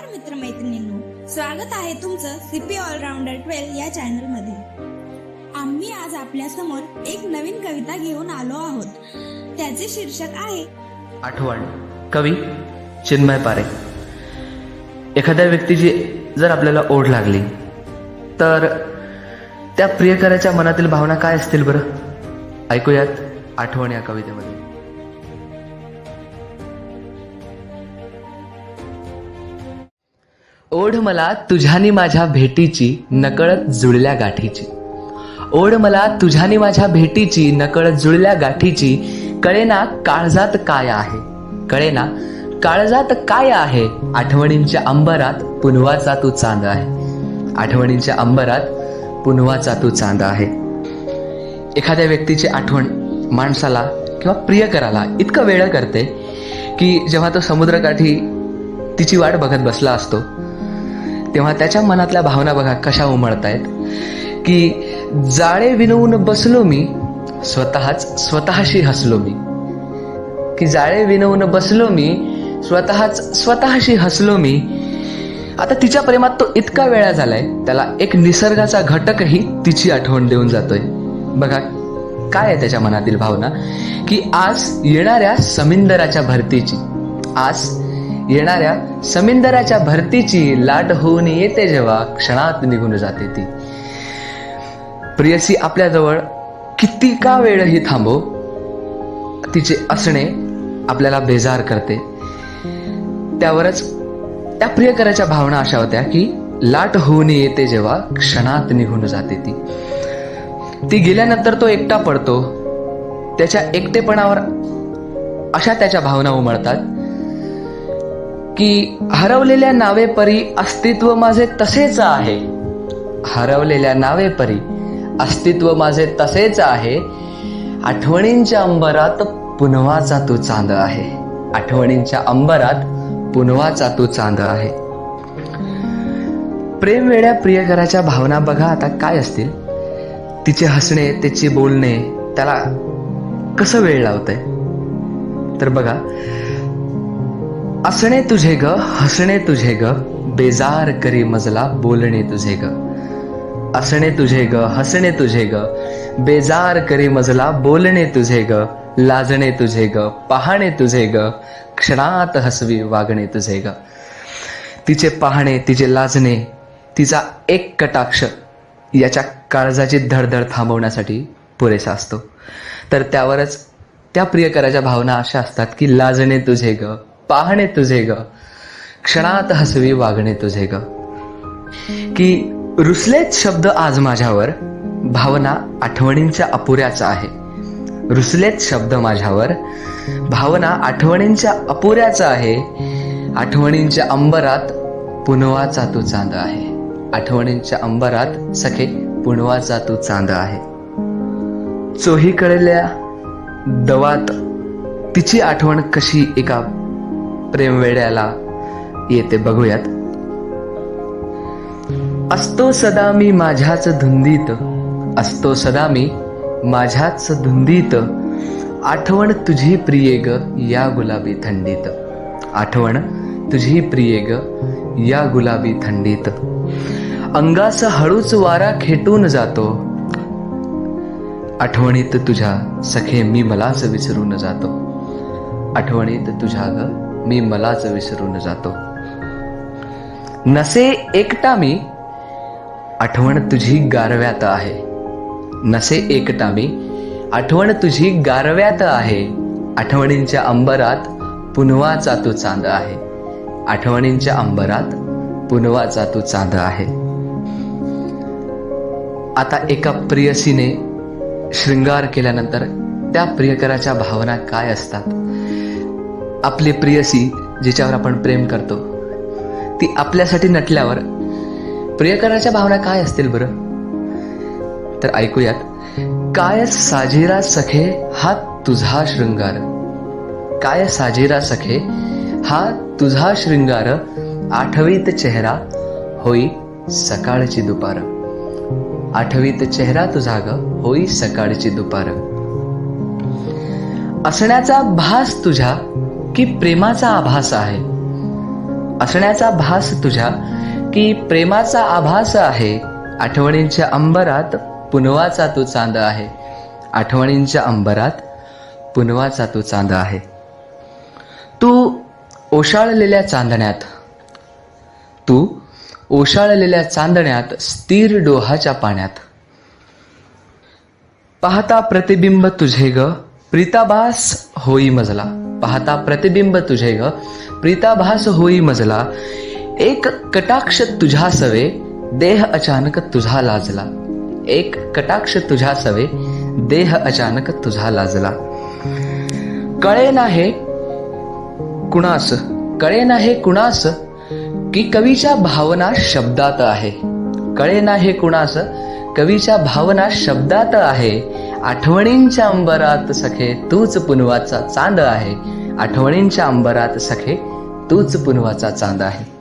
नमस्कार मित्रमैत्रिणींनो स्वागत आहे तुमचं सीपी ऑलराऊंडर ट्वेल्व या चॅनलमध्ये आम्ही आज आपल्यासमोर एक नवीन कविता घेऊन आलो आहोत. त्याचे शीर्षक आहे आठवण. कवी चिन्मय पारे. एखाद्या व्यक्तीची जर आपल्याला ओढ लागली तर त्या प्रियकराच्या मनातील भावना काय असतील बरं? ऐकूयात आठवण या कवितेमध्ये. ओढ मला तुझ्यानी माझ्या भेटीची नकळत जुळल्या गाठीची. ओढ मला तुझ्यानी माझ्या भेटीची नकळत जुळल्या गाठीची कळेना काळजात काय आहे? कळेना काळजात काय आहे? आठवणींच्या अंबरात पुनवाचा तू चांद आहे. आठवणींच्या अंबरात पुनवाचा तू चांद आहे. एखाद्या व्यक्तीची आठवण माणसाला किंवा प्रियकराला इतकं वेळ करते की जेव्हा तो समुद्रकाठी तिची वाट बघत बसला असतो तेव्हा त्याच्या मनातल्या भावना बघा कशा उमळतायत की जाळे विनवून बसलो मी स्वतःच स्वतःशी हसलो मी. की जाळे विनवून बसलो मी स्वतःच स्वतःशी हसलो मी. आता तिच्या प्रेमात तो इतका वेळा झालाय त्याला एक निसर्गाचा घटकही तिची आठवण देऊन जातोय. बघा काय आहे त्याच्या मनातील भावना? की आज येणाऱ्या समिंदराच्या भरतीची आज येणाऱ्या समिंदराच्या भरतीची लाट होऊन येते जेव्हा क्षणात निघून जाते ती. प्रियसी आपल्याजवळ किती का वेळही थांबो? तिचे असणे आपल्याला बेजार करते. त्यावरच त्या प्रियकराच्या भावना अशा होत्या की लाट होऊन येते जेव्हा क्षणात निघून जाते ती. ती गेल्यानंतर तो एकटा पडतो. त्याच्या एकटेपणावर अशा त्याच्या भावना उमळतात की हरवलेल्या नावेपरी अस्तित्व माझे तसेच आहे. हरवलेल्या नावेपरी अस्तित्व माझे तसेच आहे. आठवणींच्या अंबरात पुनवाचा तू चांद आहे. आठवणींच्या अंबरात पुनवाचा तू चांद आहे. प्रेम वेड्या प्रियकराच्या भावना बघा आता काय असतील. तिचे हसणे तिचे बोलणे त्याला कसं वेळ लावतंय? तर बघा असणे तुझे ग हसणे तुझे ग बेजार करी मजला बोलणे तुझे ग. असणे तुझे ग हसणे तुझे ग बेजार करी मजला बोलणे तुझे ग लाजणे तुझे ग पाहणे तुझे ग क्षणात हसवी वागणे तुझे ग. तिचे पाहणे तिचे लाजणे तिचा एक कटाक्ष याच्या काळजाची धडधड थांबवण्यासाठी पुरेसा असतो. तर त्यावरच त्या प्रियकराच्या भावना अशा असतात की लाजणे तुझे ग पाहणे तुझे ग. क्षणात हसवी वागणे तुझे ग. की रुसलेच शब्द आज माझ्यावर भावना आठवणींच्या अपुऱ्याच आहे. रुसलेच शब्द माझ्यावर भावना आठवणींच्या अपुऱ्याचा आहे. आठवणींच्या अंबरात पुनवाचा तू चांद आहे. आठवणींच्या अंबरात सखे पुनवाचा तू चांद आहे. चोही कळल्या दवात तिची आठवण कशी एका प्रेमवेड्याला येते बघूयात. असतो सदा मी माझ्याच धुंदीत असतो सदा मी माझ्याच धुंदीत. आठवण तुझी प्रिये ग या गुलाबी थंडीत. आठवण तुझी प्रिये ग या गुलाबी थंडीत. अंगास हळूच वारा खेटून जातो. आठवणीत तुझ्या सखे मी मलाच विसरून जातो. आठवणीत तुझ्या ग मी मलाच विसरून जातो. नसे एकटा मी आठवण तुझी गारव्यात आहे. नसे एकटा मी आठवण तुझी गारव्यात आहे. आठवणींच्या अंबरात पुनवाचा तू चांद आहे. आठवणींच्या अंबरात पुनवाचा तू चांद आहे. आता एका प्रियसीने शृंगार केल्यानंतर त्या प्रियकराच्या भावना काय असतात? आपली प्रियसी जिच्यावर आपण प्रेम करतो. ती आपल्यासाठी नटल्यावर प्रियकराच्या भावना काय असतील बरं? तर ऐकूयात. काय साजेरा सखे हा तुझा शृंगार. काय साजेरा सखे हा तुझा शृंगार. आठवीत चेहरा होई सकाळची दुपार. आठवीत चेहरा तुझा ग होई सकाळची दुपार. असण्याचा भास तुझ्या की प्रेमाचा आभास आहे. असण्याचा भास तुझ्या की प्रेमाचा आभास आहे. आठवणींच्या अंबरात पुनवाचा तू चांद आहे. आठवणींच्या अंबरात पुनवाचा तू चांद आहे. तू ओशाळलेल्या चांदण्यात तू ओशाळलेल्या चांदण्यात स्थिर डोहाच्या पाण्यात. पाहता प्रतिबिंब तुझे ग प्रीताभास होई मजला. पाहता प्रतिबिंब तुझे ग. प्रीताभास होई मजला. एक कटाक्ष तुझ्या सवे देह अचानक तुझा लाजला. एक कटाक्ष तुझ्या सवे देह अचानक तुझा लाजला. कळे नाहे कुणास कळे नाहे कुणास की कवीच्या भावना शब्दात आहे. कळे नाहे कुणास कवीच्या भावना शब्दात आहे. आठवणींच्या अंबरात सखे तूच पुनवाचा चांद आहे. आठवणींच्या अंबरात सखे तूच पुनवाचा चांद आहे.